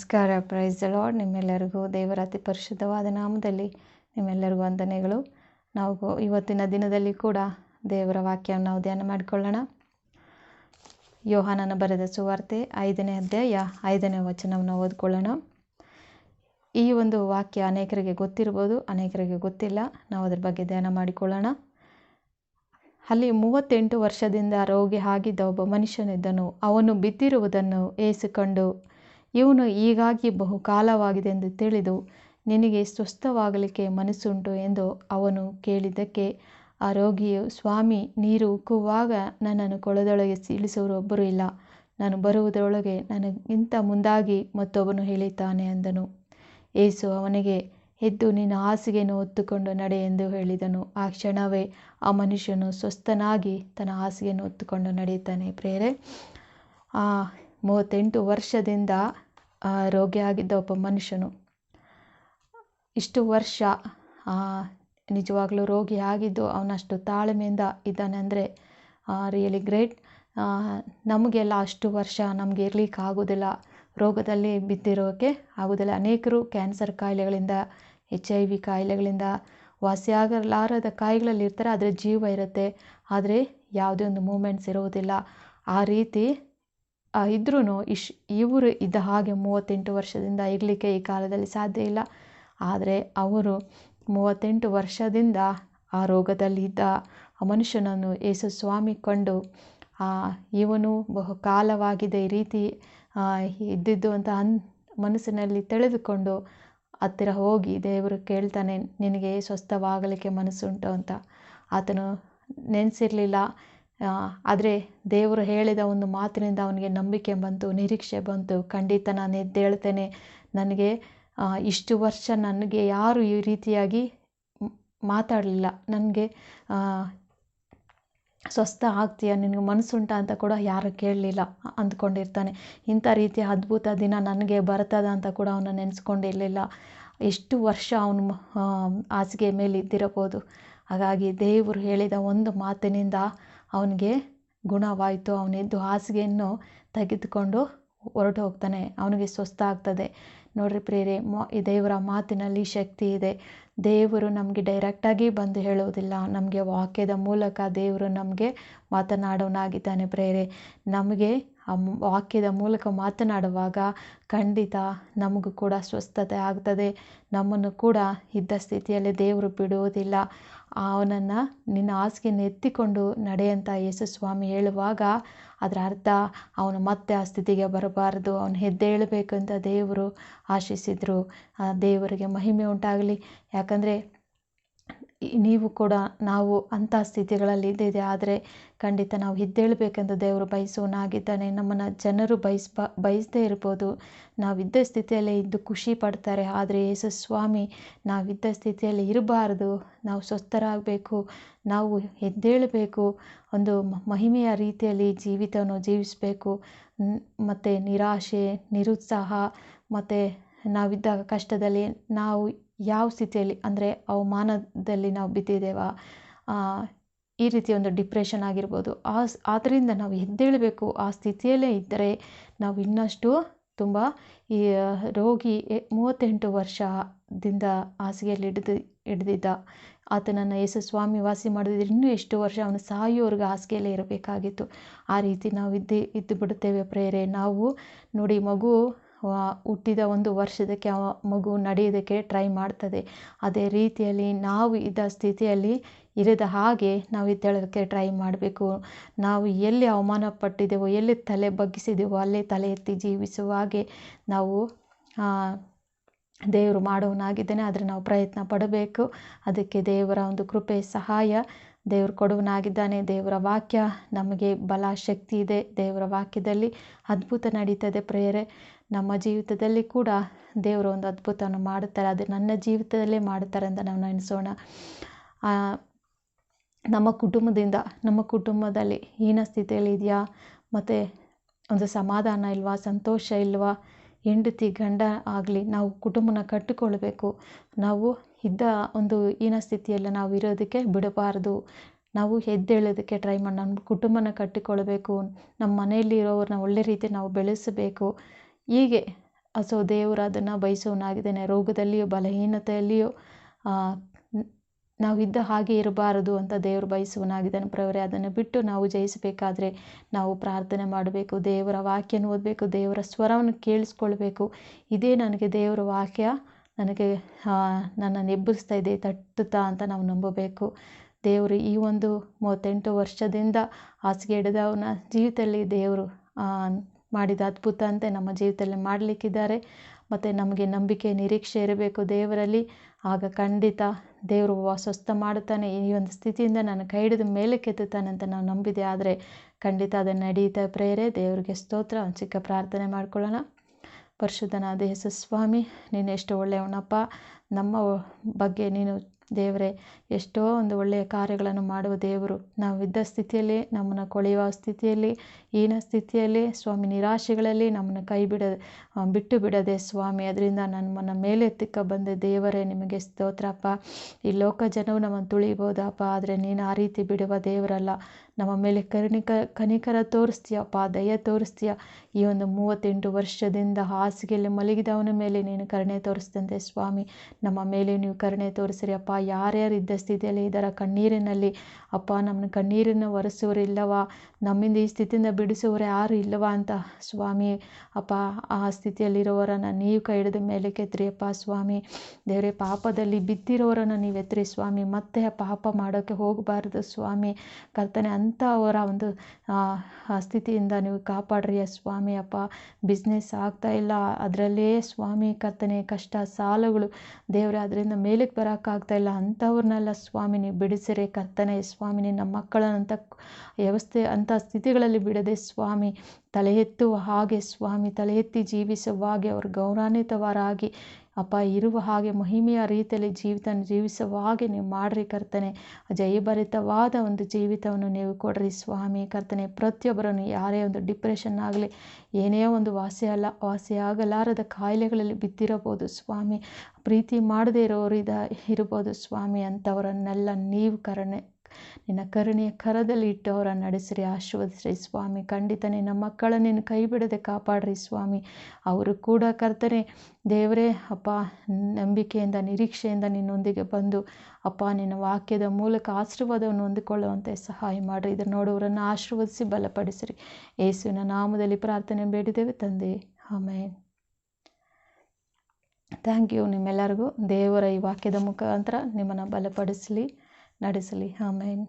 ನಮಸ್ಕಾರ price lord ನಿಮ್ಮೆಲ್ಲರಿಗೂ ದೇವರ ಅತಿ ಪರಿಶುದ್ಧವಾದ ನಾಮದಲ್ಲಿ ನಿಮ್ಮೆಲ್ಲರಿಗೂ ವಂದನೆಗಳು. ನಾವು ಇವತ್ತಿನ ದಿನದಲ್ಲಿ ಕೂಡ ದೇವರ ವಾಕ್ಯವನ್ನು ನಾವು ಧ್ಯಾನ ಮಾಡಿಕೊಳ್ಳೋಣ. ಯೋಹಾನನ ಬರೆದ ಸುವಾರ್ತೆ ಐದನೇ ಅಧ್ಯಾಯ ಐದನೇ ವಚನವನ್ನು ಓದ್ಕೊಳ್ಳೋಣ. ಈ ಒಂದು ವಾಕ್ಯ ಅನೇಕರಿಗೆ ಗೊತ್ತಿರ್ಬೋದು, ಅನೇಕರಿಗೆ ಗೊತ್ತಿಲ್ಲ. ನಾವು ಅದ್ರ ಬಗ್ಗೆ ಧ್ಯಾನ ಮಾಡಿಕೊಳ್ಳೋಣ. ಅಲ್ಲಿ ಮೂವತ್ತೆಂಟು ವರ್ಷದಿಂದ ರೋಗಿ ಆಗಿದ್ದ ಒಬ್ಬ ಮನುಷ್ಯನಿದ್ದನು. ಅವನು ಬಿದ್ದಿರುವುದನ್ನು ಏಸಿಕೊಂಡು ಕಂಡು ಇವನು ಹೀಗಾಗಿ ಬಹುಕಾಲವಾಗಿದೆ ಎಂದು ತಿಳಿದು ನಿನಗೆ ಸ್ವಸ್ಥವಾಗಲಿಕ್ಕೆ ಮನಸ್ಸುಂಟು ಎಂದು ಅವನು ಕೇಳಿದ್ದಕ್ಕೆ ಆ ರೋಗಿಯು, ಸ್ವಾಮಿ, ನೀರು ಉಕ್ಕುವಾಗ ನನ್ನನ್ನು ಕೊಳದೊಳಗೆ ಇಳಿಸುವರು ಒಬ್ಬರು ಇಲ್ಲ. ನಾನು ಬರುವುದರೊಳಗೆ ನನಗಿಂತ ಮುಂದಾಗಿ ಮತ್ತೊಬ್ಬನು ಹೇಳಿದ್ದಾನೆ ಅಂದನು. ಏಸು ಅವನಿಗೆ, ಎದ್ದು ನಿನ್ನ ಹಾಸಿಗೆಯನ್ನು ಹೊತ್ತುಕೊಂಡು ನಡೆ ಎಂದು ಹೇಳಿದನು. ಆ ಕ್ಷಣವೇ ಆ ಮನುಷ್ಯನು ಸ್ವಸ್ಥನಾಗಿ ತನ್ನ ಹಾಸಿಗೆಯನ್ನು ಹೊತ್ತುಕೊಂಡು ನಡೆಯುತ್ತಾನೆ. ಪ್ರೇರೆ ಆ ಮೂವತ್ತೆಂಟು ವರ್ಷದಿಂದ ರೋಗಿಯಾಗಿದ್ದ ಒಬ್ಬ ಮನುಷ್ಯನು. ಇಷ್ಟು ವರ್ಷ ನಿಜವಾಗ್ಲೂ ರೋಗಿ ಆಗಿದ್ದು ಅವನಷ್ಟು ತಾಳ್ಮೆಯಿಂದ ಇದ್ದಾನೆ ಅಂದರೆ ರಿಯಲಿ ಗ್ರೇಟ್ ನಮಗೆಲ್ಲ ಅಷ್ಟು ವರ್ಷ ನಮಗೆ ಇರಲಿಕ್ಕೆ ಆಗೋದಿಲ್ಲ. ರೋಗದಲ್ಲಿ ಬಿದ್ದಿರೋಕ್ಕೆ ಆಗೋದಿಲ್ಲ. ಅನೇಕರು ಕ್ಯಾನ್ಸರ್ ಕಾಯಿಲೆಗಳಿಂದ ಎಚ್ ಐ ವಿ ಕಾಯಿಲೆಗಳಿಂದ ವಾಸಿಯಾಗಲಾರದ ಕಾಯಿಗಳಲ್ಲಿ ಇರ್ತಾರೆ ಆದರೆ ಜೀವ ಇರುತ್ತೆ. ಆದರೆ ಯಾವುದೇ ಒಂದು ಮೂಮೆಂಟ್ಸ್ ಇರುವುದಿಲ್ಲ. ಆ ರೀತಿ ಇದ್ರೂ ಇಶ್, ಇವರು ಇದ್ದ ಹಾಗೆ ಮೂವತ್ತೆಂಟು ವರ್ಷದಿಂದ ಇರಲಿಕ್ಕೆ ಈ ಕಾಲದಲ್ಲಿ ಸಾಧ್ಯ ಇಲ್ಲ. ಆದರೆ ಅವರು ಮೂವತ್ತೆಂಟು ವರ್ಷದಿಂದ ಆ ರೋಗದಲ್ಲಿ ಇದ್ದ ಆ ಮನುಷ್ಯನನ್ನು ಯೇಸು ಸ್ವಾಮಿ ಕಂಡು ಇವನು ಬಹುಕಾಲವಾಗಿದೆ ಈ ರೀತಿ ಇದ್ದಿದ್ದು ಅಂತ ಅನ್, ಮನಸ್ಸಿನಲ್ಲಿ ತಿಳಿದುಕೊಂಡು ಹತ್ತಿರ ಹೋಗಿ ದೇವರು ಕೇಳ್ತಾನೆ, ನಿನಗೆ ಸ್ವಸ್ಥವಾಗಲಿಕ್ಕೆ ಮನಸ್ಸುಂಟು ಅಂತ. ಆತನು ನೆನೆಸಿರಲಿಲ್ಲ ಆದರೆ ದೇವರು ಹೇಳಿದ ಒಂದು ಮಾತಿನಿಂದ ಅವನಿಗೆ ನಂಬಿಕೆ ಬಂತು, ನಿರೀಕ್ಷೆ ಬಂತು. ಖಂಡಿತ ನಾನು ಎದ್ದೇಳ್ತೇನೆ. ನನಗೆ ಇಷ್ಟು ವರ್ಷ ನನಗೆ ಯಾರು ಈ ರೀತಿಯಾಗಿ ಮಾತಾಡಲಿಲ್ಲ. ನನಗೆ ಸ್ವಸ್ಥ ಆಗ್ತೀಯ? ನಿನಗೆ ಮನಸ್ಸುಂಟ ಅಂತ ಕೂಡ ಯಾರು ಕೇಳಲಿಲ್ಲ ಅಂದ್ಕೊಂಡಿರ್ತಾನೆ. ಇಂಥ ರೀತಿಯ ಅದ್ಭುತ ದಿನ ನನಗೆ ಬರ್ತದ ಅಂತ ಕೂಡ ಅವನು ನೆನೆಸ್ಕೊಂಡಿರಲಿಲ್ಲ ಎಷ್ಟು ವರ್ಷ ಅವನು ಹಾಸಿಗೆ ಮೇಲೆ ಇದ್ದಿರಬಹುದು ಹಾಗಾಗಿ ದೇವರು ಹೇಳಿದ ಒಂದು ಮಾತಿನಿಂದ ಅವನಿಗೆ ಗುಣವಾಯಿತು. ಅವನೆದ್ದು ಹಾಸಿಗೆಯನ್ನು ತೆಗೆದುಕೊಂಡು ಹೊರಟು ಹೋಗ್ತಾನೆ. ಅವನಿಗೆ ಸ್ವಸ್ಥ ಆಗ್ತದೆ. ನೋಡ್ರಿ ಪ್ರೇರೆ ಈ ದೇವರ ಮಾತಿನಲ್ಲಿ ಶಕ್ತಿ ಇದೆ. ದೇವರು ನಮಗೆ ಡೈರೆಕ್ಟಾಗಿ ಬಂದು ಹೇಳೋದಿಲ್ಲ ನಮಗೆ ವಾಕ್ಯದ ಮೂಲಕ ದೇವರು ನಮಗೆ ಮಾತನಾಡೋನಾಗಿದ್ದಾನೆ ಪ್ರೇರೆ ನಮಗೆ ಆ ವಾಕ್ಯದ ಮೂಲಕ ಮಾತನಾಡುವಾಗ ಖಂಡಿತ ನಮಗೂ ಕೂಡ ಸ್ವಸ್ಥತೆ ಆಗ್ತದೆ. ನಮ್ಮನ್ನು ಕೂಡ ಇದ್ದ ಸ್ಥಿತಿಯಲ್ಲಿ ದೇವರು ಬಿಡುವುದಿಲ್ಲ. ಅವನನ್ನು ನಿನ್ನ ಹಾಸಿಗೆಯನ್ನು ಎತ್ತಿಕೊಂಡು ನಡೆಯಂತ ಯೇಸು ಸ್ವಾಮಿ ಹೇಳುವಾಗ ಅದರ ಅರ್ಥ ಅವನು ಮತ್ತೆ ಆ ಸ್ಥಿತಿಗೆ ಬರಬಾರದು. ಅವನು ಎದ್ದೇಳಬೇಕು ಅಂತ ದೇವರು ಆಶಿಸಿದರು. ದೇವರಿಗೆ ಮಹಿಮೆ ಉಂಟಾಗಲಿ. ಯಾಕಂದರೆ ನೀವು ಕೂಡ ನಾವು ಅಂಥ ಸ್ಥಿತಿಗಳಲ್ಲಿ ಇದ್ದಿದೆ ಆದರೆ ಖಂಡಿತ ನಾವು ಎದ್ದೇಳಬೇಕೆಂದು ದೇವರು ಬಯಸುವನಾಗಿದ್ದಾನೆ ನಮ್ಮನ್ನು ಜನರು ಬಯಸ್ಬ ಬಯಸದೇ ಇರ್ಬೋದು. ನಾವಿದ್ದ ಸ್ಥಿತಿಯಲ್ಲೇ ಇದ್ದು ಖುಷಿ ಪಡ್ತಾರೆ. ಆದರೆ ಯೇಸು ಸ್ವಾಮಿ, ನಾವಿದ್ದ ಸ್ಥಿತಿಯಲ್ಲಿ ಇರಬಾರ್ದು. ನಾವು ಸ್ವಸ್ಥರಾಗಬೇಕು. ನಾವು ಎದ್ದೇಳಬೇಕು. ಒಂದು ಮಹಿಮೆಯ ರೀತಿಯಲ್ಲಿ ಜೀವಿತವನ್ನು ಜೀವಿಸಬೇಕು. ಮತ್ತು ನಿರಾಶೆ, ನಿರುತ್ಸಾಹ, ಮತ್ತು ನಾವಿದ್ದಾಗ ಕಷ್ಟದಲ್ಲಿ ನಾವು ಯಾವ ಸ್ಥಿತಿಯಲ್ಲಿ, ಅಂದರೆ ಅವಮಾನದಲ್ಲಿ ನಾವು ಬಿದ್ದಿದ್ದೇವಾ ಈ ರೀತಿ ಒಂದು ಡಿಪ್ರೆಷನ್ ಆಗಿರ್ಬೋದು, ಆ ಆದ್ದರಿಂದ ನಾವು ಎದ್ದೇಳಬೇಕು, ಆ ಸ್ಥಿತಿಯಲ್ಲೇ ಇದ್ದರೆ ನಾವು ಇನ್ನಷ್ಟು ತುಂಬ ಈ ರೋಗಿ ಮೂವತ್ತೆಂಟು ವರ್ಷದಿಂದ ಹಾಸಿಗೆಯಲ್ಲಿ ಹಿಡಿದು, ಹಿಡಿದಿದ್ದ. ಆತನನ್ನು ಯೇಸು ಸ್ವಾಮಿ ವಾಸಿ ಮಾಡಿದ್ರೆ ಇನ್ನೂ ಎಷ್ಟು ವರ್ಷ ಅವನು ಸಾಯೋರ್ಗೆ ಹಾಸಿಗೆಯಲ್ಲೇ ಇರಬೇಕಾಗಿತ್ತು. ಆ ರೀತಿ ನಾವು ಇದ್ದು ಇದ್ದು ಬಿಡುತ್ತೇವೆ ಪ್ರೇರೆ ನಾವು ನೋಡಿ ಮಗು ಹುಟ್ಟಿದ ಒಂದು ವರ್ಷದಕ್ಕೆ ಆ ಮಗು ನಡೆಯೋದಕ್ಕೆ ಟ್ರೈ ಮಾಡ್ತದೆ. ಅದೇ ರೀತಿಯಲ್ಲಿ ನಾವು ಇದ್ದ ಸ್ಥಿತಿಯಲ್ಲಿ ಇರದ ಹಾಗೆ ನಾವು ಎದ್ದೇಳೋದಕ್ಕೆ ಟ್ರೈ ಮಾಡಬೇಕು. ನಾವು ಎಲ್ಲಿ ಅವಮಾನ ಪಟ್ಟಿದ್ದೆವೋ ಎಲ್ಲಿ ತಲೆ ಬಗ್ಗಿಸಿದ್ದೇವೋ, ಅಲ್ಲೇ ತಲೆ ಎತ್ತಿ ಜೀವಿಸುವ ಹಾಗೆ ನಾವು ದೇವರು ಮಾಡೋವನಾಗಿದ್ದಾನೆ. ಆದರೆ ನಾವು ಪ್ರಯತ್ನ ಪಡಬೇಕು. ಅದಕ್ಕೆ ದೇವರ ಒಂದು ಕೃಪೆ, ಸಹಾಯ ದೇವರು ಕೊಡುವನಾಗಿದ್ದಾನೆ ದೇವರ ವಾಕ್ಯ ನಮಗೆ ಬಲ ಶಕ್ತಿ ಇದೆ. ದೇವರ ವಾಕ್ಯದಲ್ಲಿ ಅದ್ಭುತ ನಡೀತದೆ ಪ್ರೇರೆ ನಮ್ಮ ಜೀವಿತದಲ್ಲಿ ಕೂಡ ದೇವರು ಒಂದು ಅದ್ಭುತವನ್ನು ಮಾಡುತ್ತಾರೆ. ಅದು ನನ್ನ ಜೀವಿತದಲ್ಲೇ ಮಾಡುತ್ತಾರೆ ಅಂತ ನಾವು ನೆನೆಸೋಣ. ನಮ್ಮ ಕುಟುಂಬದಿಂದ, ನಮ್ಮ ಕುಟುಂಬದಲ್ಲಿ ಹೀನ ಸ್ಥಿತಿಯಲ್ಲಿ ಇದೆಯಾ? ಮತ್ತು ಒಂದು ಸಮಾಧಾನ ಇಲ್ವಾ? ಸಂತೋಷ ಇಲ್ವಾ? ಹೆಂಡತಿ, ಗಂಡ ಆಗಲಿ, ನಾವು ಕುಟುಂಬನ ಕಟ್ಟಿಕೊಳ್ಬೇಕು ನಾವು ಇದ್ದ ಒಂದು ಹೀನ ಸ್ಥಿತಿಯಲ್ಲಿ ನಾವು ಇರೋದಕ್ಕೆ ಬಿಡಬಾರ್ದು. ನಾವು ಎದ್ದೇಳೋದಕ್ಕೆ ಟ್ರೈ ಮಾಡಿ ನಮ್ಮ ಕುಟುಂಬನ ಕಟ್ಟಿಕೊಳ್ಬೇಕು ನಮ್ಮ ಮನೆಯಲ್ಲಿ ಇರೋರನ್ನ ಒಳ್ಳೆ ರೀತಿ ನಾವು ಬೆಳೆಸಬೇಕು. ಹೀಗೆ ಸೊ ದೇವರು, ಅದನ್ನು ಬಯಸೋನಾಗಿದ್ದಾನೆ. ರೋಗದಲ್ಲಿಯೋ, ಬಲಹೀನತೆಯಲ್ಲಿಯೋ ನಾವಿದ್ದ ಹಾಗೆ ಇರಬಾರದು ಅಂತ ದೇವರು ಬಯಸುವನಾಗಿದ್ದಾನೆ ಪ್ರವರೇ. ಅದನ್ನು ಬಿಟ್ಟು ನಾವು ಜಯಿಸಬೇಕಾದ್ರೆ ನಾವು ಪ್ರಾರ್ಥನೆ ಮಾಡಬೇಕು. ದೇವರ ವಾಕ್ಯನ ಓದಬೇಕು. ದೇವರ ಸ್ವರವನ್ನು ಕೇಳಿಸ್ಕೊಳ್ಬೇಕು. ಇದೇ ನನಗೆ ದೇವರ ವಾಕ್ಯ. ನನಗೆ ನನ್ನನ್ನು ಎಬ್ಬರಿಸ್ತಾ ಇದೆ, ತಟ್ಟುತ್ತಾ ಅಂತ ನಾವು ನಂಬಬೇಕು. ದೇವರು ಈ ಒಂದು ಮೂವತ್ತೆಂಟು ವರ್ಷದಿಂದ ಹಾಸಿಗೆ ಹಿಡಿದವನ ಜೀವಿತದಲ್ಲಿ ದೇವರು ಮಾಡಿದ ಅದ್ಭುತ ಅಂತೆ ನಮ್ಮ ಜೀವಿತದಲ್ಲಿ ಮಾಡಲಿಕ್ಕಿದ್ದಾರೆ. ಮತ್ತು ನಮಗೆ ನಂಬಿಕೆ, ನಿರೀಕ್ಷೆ ಇರಬೇಕು ದೇವರಲ್ಲಿ. ಆಗ ಖಂಡಿತ ದೇವರು ಸ್ವಸ್ಥ ಮಾಡುತ್ತಾನೆ. ಈ ಒಂದು ಸ್ಥಿತಿಯಿಂದ ನಾನು ಕೈ ಹಿಡಿದು ಮೇಲೆ ಕೆತ್ತುತ್ತಾನೆ ಅಂತ ನಾವು ನಂಬಿದೆ. ಆದರೆ ಖಂಡಿತ ಅದನ್ನು ನಡೀತಾ ಪ್ರೇರೆ, ದೇವರಿಗೆ ಸ್ತೋತ್ರ, ಒಂದು ಚಿಕ್ಕ ಪ್ರಾರ್ಥನೆ ಮಾಡ್ಕೊಳ್ಳೋಣ. ಪರಿಶುದ್ಧನಾದ ಯೇಸು ಸ್ವಾಮಿ, ನೀನು ಎಷ್ಟು ಒಳ್ಳೆಯವನಪ್ಪ. ನಮ್ಮ ಬಗ್ಗೆ ನೀನು ದೇವರೇ, ಎಷ್ಟೋ ಒಂದು ಒಳ್ಳೆಯ ಕಾರ್ಯಗಳನ್ನು ಮಾಡುವ ದೇವರು ನಾವಿದ್ದ ಸ್ಥಿತಿಯಲ್ಲಿ, ನಮ್ಮನ್ನು ಕೊಳೆಯುವ ಸ್ಥಿತಿಯಲ್ಲಿ ಈನ ಸ್ಥಿತಿಯಲ್ಲಿ, ಸ್ವಾಮಿ ನಿರಾಶೆಗಳಲ್ಲಿ ನಮ್ಮನ್ನು ಕೈ ಬಿಡ ಬಿಟ್ಟು ಬಿಡದೆ ಸ್ವಾಮಿ. ಅದರಿಂದ ನಮ್ಮನ್ನು ಮೇಲೆತ್ತಿಕ್ಕ ಬಂದ ದೇವರೇ, ನಿಮಗೆ ಸ್ತೋತ್ರಪ್ಪ. ಈ ಲೋಕ ಜನವು ನಮ್ಮನ್ನು ತುಳಿಬೋದಪ್ಪ ಆದರೆ ನೀನು ಆ ರೀತಿ ಬಿಡುವ ದೇವರಲ್ಲ. ನಮ್ಮ ಮೇಲೆ ಕರುಣಿಕ ಕನಿಕರ ತೋರಿಸ್ತೀಯಪ್ಪ ದಯ ತೋರಿಸ್ತೀಯ. ಈ ಒಂದು ಮೂವತ್ತೆಂಟು ವರ್ಷದಿಂದ ಹಾಸಿಗೆಯಲ್ಲಿ ಮಲಗಿದವನ ಮೇಲೆ ನೀನು ಕರುಣೆ ತೋರಿಸಿದಂತೆ ಸ್ವಾಮಿ. ನಮ್ಮ ಮೇಲೆ ನೀವು ಕರುಣೆ ತೋರಿಸಿರಿ, ಅಪ್ಪ. ಯಾರ್ಯಾರು ಇದ್ದ ಸ್ಥಿತಿಯಲ್ಲಿ ಇದರ ಕಣ್ಣೀರಿನಲ್ಲಿ, ಅಪ್ಪ, ನಮ್ಮನ್ನು ಕಣ್ಣೀರನ್ನು ಒರೆಸುವರು ಇಲ್ಲವಾ? ನಮ್ಮಿಂದ ಈ ಸ್ಥಿತಿಯಿಂದ ಬಿಡಿಸೋರು ಯಾರು ಇಲ್ಲವಾ ಅಂತ ಸ್ವಾಮಿ. ಅಪ್ಪ, ಆ ಸ್ಥಿತಿಯಲ್ಲಿರೋವರನ್ನು ನೀವು ಕೈ ಹಿಡಿದ ಮೇಲೆ ಕೆತ್ತಿರಿಯಪ್ಪ ಸ್ವಾಮಿ. ದೇವರೇ, ಪಾಪದಲ್ಲಿ ಬಿದ್ದಿರೋರನ್ನು ನೀವು ಎತ್ತರಿ ಸ್ವಾಮಿ. ಮತ್ತೆ ಪಾಪ ಮಾಡೋಕ್ಕೆ ಹೋಗಬಾರ್ದು, ಸ್ವಾಮಿ. ಕರ್ತನೆ ಅಂತ ಅವರ ಒಂದು ಸ್ಥಿತಿಯಿಂದ ನೀವು ಕಾಪಾಡ್ರಿ ಸ್ವಾಮಿ ಅಪ್ಪ. ಬಿಸ್ನೆಸ್ ಆಗ್ತಾ ಇಲ್ಲ. ಅದರಲ್ಲೇ ಸ್ವಾಮಿ ಕರ್ತನೆ, ಕಷ್ಟ, ಸಾಲಗಳು ದೇವರೇ, ಅದರಿಂದ ಮೇಲಕ್ಕೆ ಬರೋಕ್ಕಾಗ್ತಾ ಇಲ್ಲ. ಅಂಥವ್ರನ್ನೆಲ್ಲ ಸ್ವಾಮಿ ನೀವು ಬಿಡಿಸಿರಿ. ಕರ್ತನೆ ಸ್ವಾಮಿ ನಮ್ಮ ಮಕ್ಕಳನ್ನಂಥ ವ್ಯವಸ್ಥೆ, ಅಂಥ ಸ್ಥಿತಿಗಳಲ್ಲಿ ಬಿಡದೆ ಸ್ವಾಮಿ, ತಲೆ ಎತ್ತುವ ಹಾಗೆ ಸ್ವಾಮಿ, ತಲೆ ಎತ್ತಿ ಜೀವಿಸುವ ಹಾಗೆ ಅವರು ಗೌರವಾನ್ವಿತವರಾಗಿ ಅಪ್ಪ, ಇರುವ ಹಾಗೆ ಮಹಿಮೆಯ ರೀತಿಯಲ್ಲಿ ಜೀವಿತ ಜೀವಿಸುವ ಹಾಗೆ ನೀವು ಮಾಡ್ರಿ ಕರ್ತನೆ. ಜಯಭರಿತವಾದ ಒಂದು ಜೀವಿತವನ್ನು ನೀವು ಕೊಡ್ರಿ ಸ್ವಾಮಿ ಕರ್ತನೆ. ಪ್ರತಿಯೊಬ್ಬರನ್ನು ಯಾರೇ ಒಂದು ಡಿಪ್ರೆಷನ್ ಆಗಲಿ, ಏನೇ ಒಂದು ವಾಸಿ ಅಲ್ಲ ವಾಸಿಯಾಗಲಾರದ ಕಾಯಿಲೆಗಳಲ್ಲಿ ಬಿದ್ದಿರಬಹುದು ಸ್ವಾಮಿ. ಪ್ರೀತಿ ಮಾಡದೇ ಇರೋರಿದ ಇರ್ಬೋದು ಸ್ವಾಮಿ ಅಂಥವರನ್ನೆಲ್ಲ ನೀವು ಕರುಣೆ ನಿನ್ನ ಕರುಣೆಯ ಕರದಲ್ಲಿ ಇಟ್ಟು ಅವರನ್ನು ನಡೆಸಿರಿ, ಆಶೀರ್ವದಿಸ್ರಿ ಸ್ವಾಮಿ. ಖಂಡಿತ ನಿನ್ನ ಮಕ್ಕಳನ್ನು ನೀನು ಕೈ ಬಿಡದೆ ಕಾಪಾಡ್ರಿ ಸ್ವಾಮಿ. ಅವರು ಕೂಡ ಕರ್ತನೆ, ದೇವರೇ, ಅಪ್ಪ, ನಂಬಿಕೆಯಿಂದ, ನಿರೀಕ್ಷೆಯಿಂದ ನಿನ್ನೊಂದಿಗೆ ಬಂದು, ಅಪ್ಪ, ನಿನ್ನ ವಾಕ್ಯದ ಮೂಲಕ ಆಶೀರ್ವಾದವನ್ನು ಹೊಂದಿಕೊಳ್ಳುವಂತೆ ಸಹಾಯ ಮಾಡಿರಿ. ಇದನ್ನು ನೋಡುವವರನ್ನು ಆಶೀರ್ವದಿಸಿ ಬಲಪಡಿಸಿರಿ. ಯೇಸುವಿನ ನಾಮದಲ್ಲಿ ಪ್ರಾರ್ಥನೆ ಬೇಡಿದ್ದೇವೆ ತಂದೆ. ಆಮೇಲೆ ಥ್ಯಾಂಕ್ ಯು ನಿಮ್ಮೆಲ್ಲರಿಗೂ. ದೇವರ ಈ ವಾಕ್ಯದ ಮುಖಾಂತರ ನಿಮ್ಮನ್ನು ಬಲಪಡಿಸಲಿ. ನಡೆಸಲಿ ಆಮೇನ್